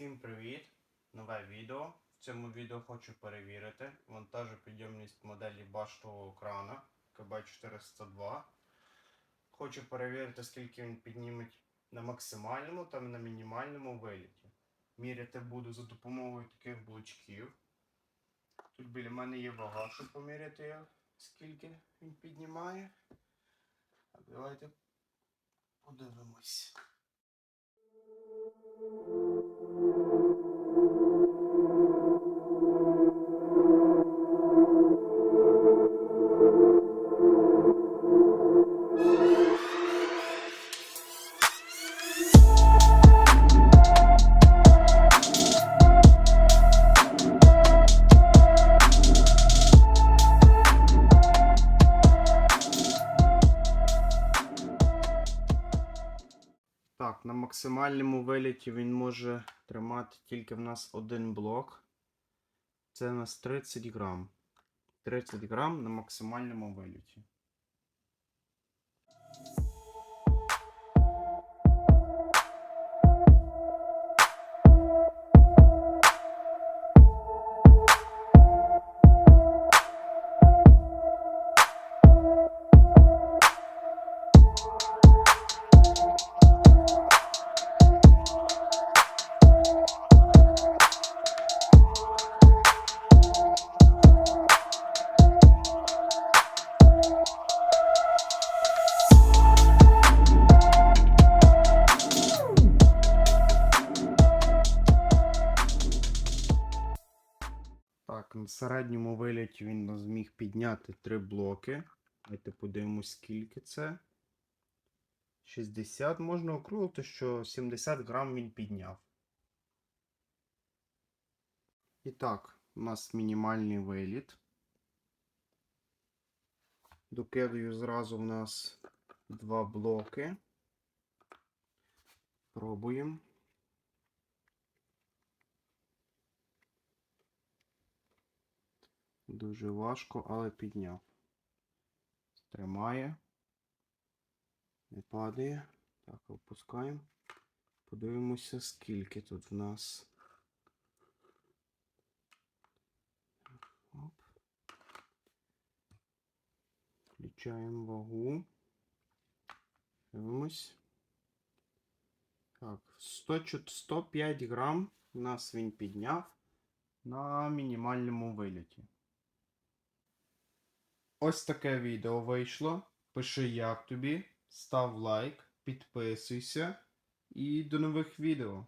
Всім привіт! Нове відео. В цьому відео хочу перевірити вантажопідйомність моделі баштового крана КБ402. Хочу перевірити, скільки він підніметь на максимальному та на мінімальному виліті. Міряти буду за допомогою таких блочків. Тут біля мене є вага, щоб поміряти, скільки він піднімає. Давайте подивимось. Так, на максимальному виліті він може тримати тільки в нас один блок. Це у нас 30 грам. 30 грам на максимальному виліті. Так, на середньому виліті він зміг підняти три блоки. Давайте подивимось, скільки це. 60 можна округлити, що 70 грам він підняв. І так, у нас мінімальний виліт. Докидаю зразу в нас два блоки. Пробуємо. Дуже важко, але підняв. Тримає. Не падає. Так, опускаємо. Подивимося, скільки тут в нас. Оп. Включаємо вагу. Дивимось. Так, 100, 105 грам у нас він підняв на мінімальному виліті. Ось таке відео вийшло. Пиши, як тобі, став лайк, підписуйся і до нових відео.